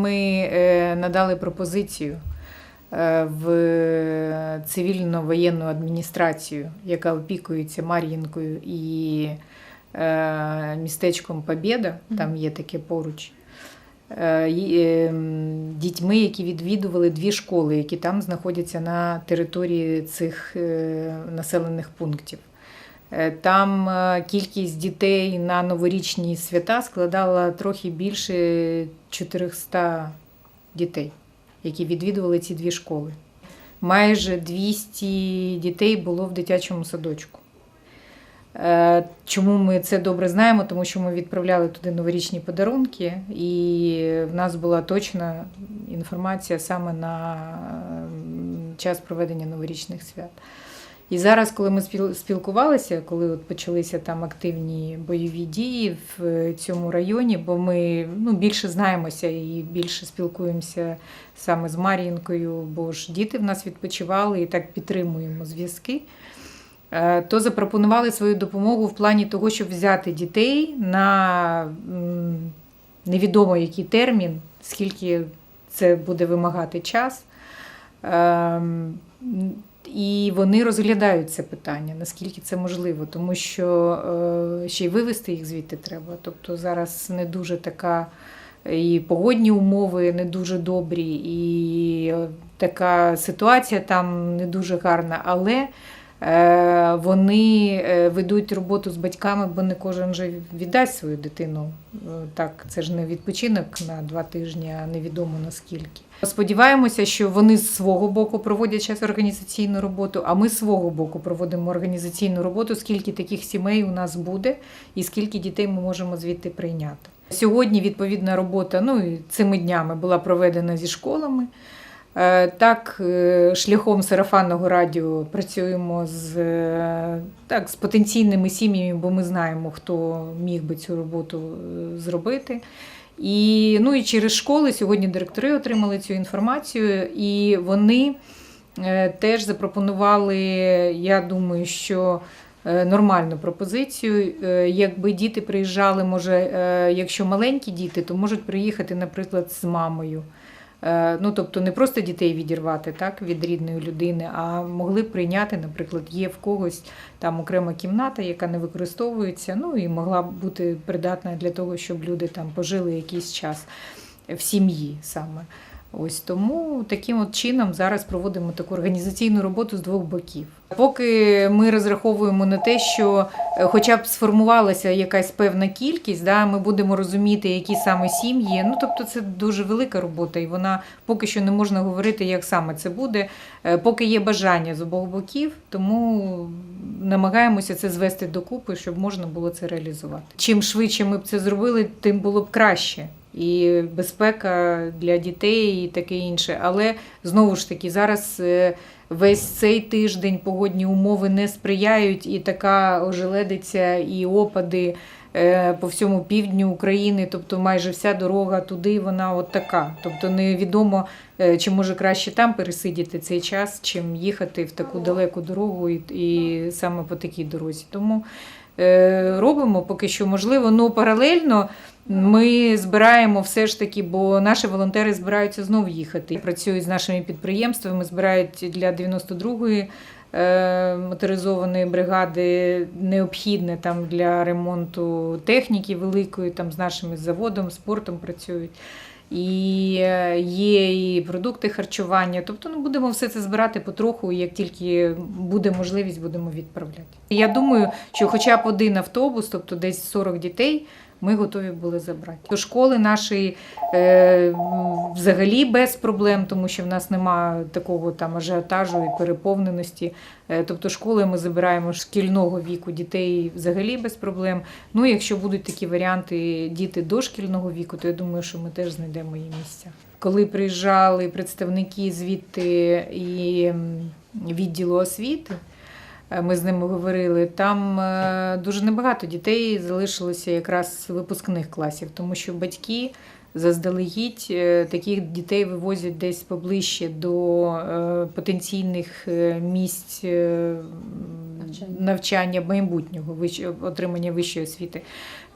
ми е, надали пропозицію е, в цивільно-воєнну адміністрацію, яка опікується Мар'їнкою і е, містечком Побєда, там є таке поруч. Дітьми, які відвідували дві школи, які там знаходяться на території цих населених пунктів. Е, Там е, кількість дітей на новорічні свята складала трохи більше 400 дітей, які відвідували ці дві школи. Майже 200 дітей було в дитячому садочку. Е, Чому ми це добре знаємо? Тому що ми відправляли туди новорічні подарунки, і в нас була точна інформація саме на час проведення новорічних свят. І зараз, коли ми спілкувалися, коли от почалися там активні бойові дії в е, цьому районі, бо ми ну, більше знаємося і більше спілкуємося саме з Мар'їнкою, бо ж діти в нас відпочивали і так підтримуємо зв'язки. е, То запропонували свою допомогу в плані того, щоб взяти дітей на невідомо який термін, скільки це буде вимагати час. І вони розглядають це питання, наскільки це можливо, тому що е, ще й вивезти їх звідти треба. Тобто зараз не дуже така і погодні умови не дуже добрі, і е, така ситуація там не дуже гарна, але вони е, ведуть роботу з батьками, бо не кожен же віддасть свою дитину. Е, Так, це ж не відпочинок на два тижні, а невідомо наскільки. Сподіваємося, що вони з свого боку проводять зараз організаційну роботу, а ми з свого боку проводимо організаційну роботу, скільки таких сімей у нас буде і скільки дітей ми можемо звідти прийняти. Сьогодні відповідна робота ну, і цими днями була проведена зі школами. Е, Так, е, шляхом сарафанного радіо працюємо з, е, так, з потенційними сім'ями, бо ми знаємо, хто міг би цю роботу зробити. І, ну, і через школи сьогодні директори отримали цю інформацію, і вони теж запропонували, я думаю, що нормальну пропозицію. Якби діти приїжджали, може, якщо маленькі діти, то можуть приїхати, наприклад, з мамою. Е, Ну, тобто не просто дітей відірвати так, від рідної людини, а могли б прийняти, наприклад, є в когось там окрема кімната, яка не використовується, ну і могла б бути придатна для того, щоб люди там пожили якийсь час в сім'ї саме. Ось тому таким от чином зараз проводимо таку організаційну роботу з двох боків. Поки ми розраховуємо на те, що е, хоча б сформувалася якась певна кількість, да, ми будемо розуміти, які саме сім'ї. Ну тобто це дуже велика робота, і вона поки що не можна говорити, як саме це буде. Е, Поки є бажання з обох боків, тому намагаємося це звести докупи, щоб можна було це реалізувати. Чим швидше ми б це зробили, тим було б краще. І безпека для дітей, і таке інше. Але знову ж таки, зараз е, весь цей тиждень погодні умови не сприяють, і така ожеледиця, і опади е, по всьому півдню України, тобто майже вся дорога туди, вона от така. Тобто невідомо, е, чи може краще там пересидіти цей час, чим їхати в таку далеку дорогу і, і саме по такій дорозі. Тому робимо поки що можливо, ну паралельно. Ми збираємо все ж таки, бо наші волонтери збираються знов їхати. Працюють з нашими підприємствами, збирають для 92-ї е, моторизованої бригади необхідне там для ремонту техніки великої, там з нашим заводом, спортом працюють. І е, є і продукти харчування. Тобто ну, будемо все це збирати потроху, як тільки буде можливість, будемо відправляти. Я думаю, що хоча б один автобус, тобто десь 40 дітей, ми готові були забрати. До школи нашої е, взагалі без проблем, тому що в нас немає такого там ажіотажу і переповненості. Е, тобто школи ми забираємо шкільного віку дітей взагалі без проблем. Ну, якщо будуть такі варіанти діти дошкільного віку, то я думаю, що ми теж знайдемо їм місця. Коли приїжджали представники звідти і відділу освіти, ми з ними говорили. Там е, дуже небагато дітей залишилося якраз з випускних класів, тому що батьки заздалегідь е, таких дітей вивозять десь поближче до е, потенційних е, місць е, Навчання. майбутнього отримання вищої освіти.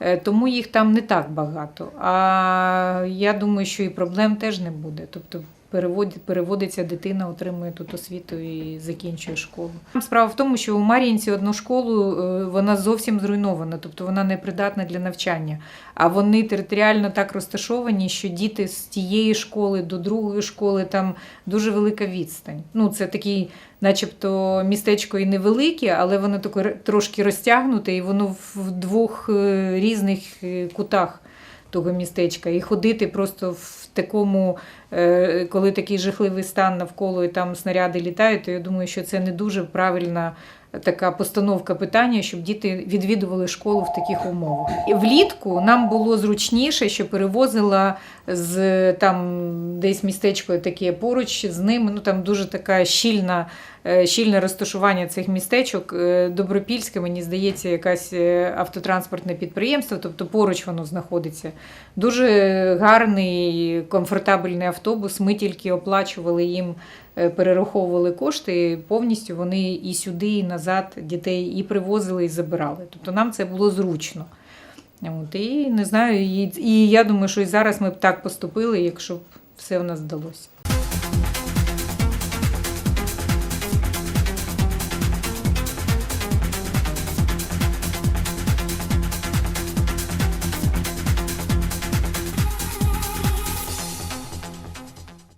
Е, Тому їх там не так багато. А я думаю, що і проблем теж не буде. Тобто переводиться дитина, отримує тут освіту і закінчує школу. Справа в тому, що у Мар'їнці одну школу е, вона зовсім зруйнована, тобто вона не придатна для навчання. А вони територіально так розташовані, що діти з тієї школи до другої школи там дуже велика відстань. Ну, це такий, начебто, містечко і невелике, але воно таке трошки розтягнуте, і воно в двох е, різних е, кутах того містечка. І ходити просто в такому, е, коли такий жахливий стан навколо і там снаряди літають, то я думаю, що це не дуже правильна. Така постановка питання, щоб діти відвідували школу в таких умовах. Влітку нам було зручніше, що перевозила з там десь містечко таке поруч з ними. Ну там дуже така щільна, е, щільне розташування цих містечок. Е, Добропільське, мені здається, якась е, автотранспортне підприємство, тобто поруч воно знаходиться. Дуже гарний, комфортабельний автобус. Ми тільки оплачували їм, перераховували кошти. Повністю вони і сюди, і назад дітей і привозили, і забирали. Тобто нам це було зручно. От, і не знаю, і, і я думаю, що і зараз ми б так поступили, якщо б все в нас вдалося.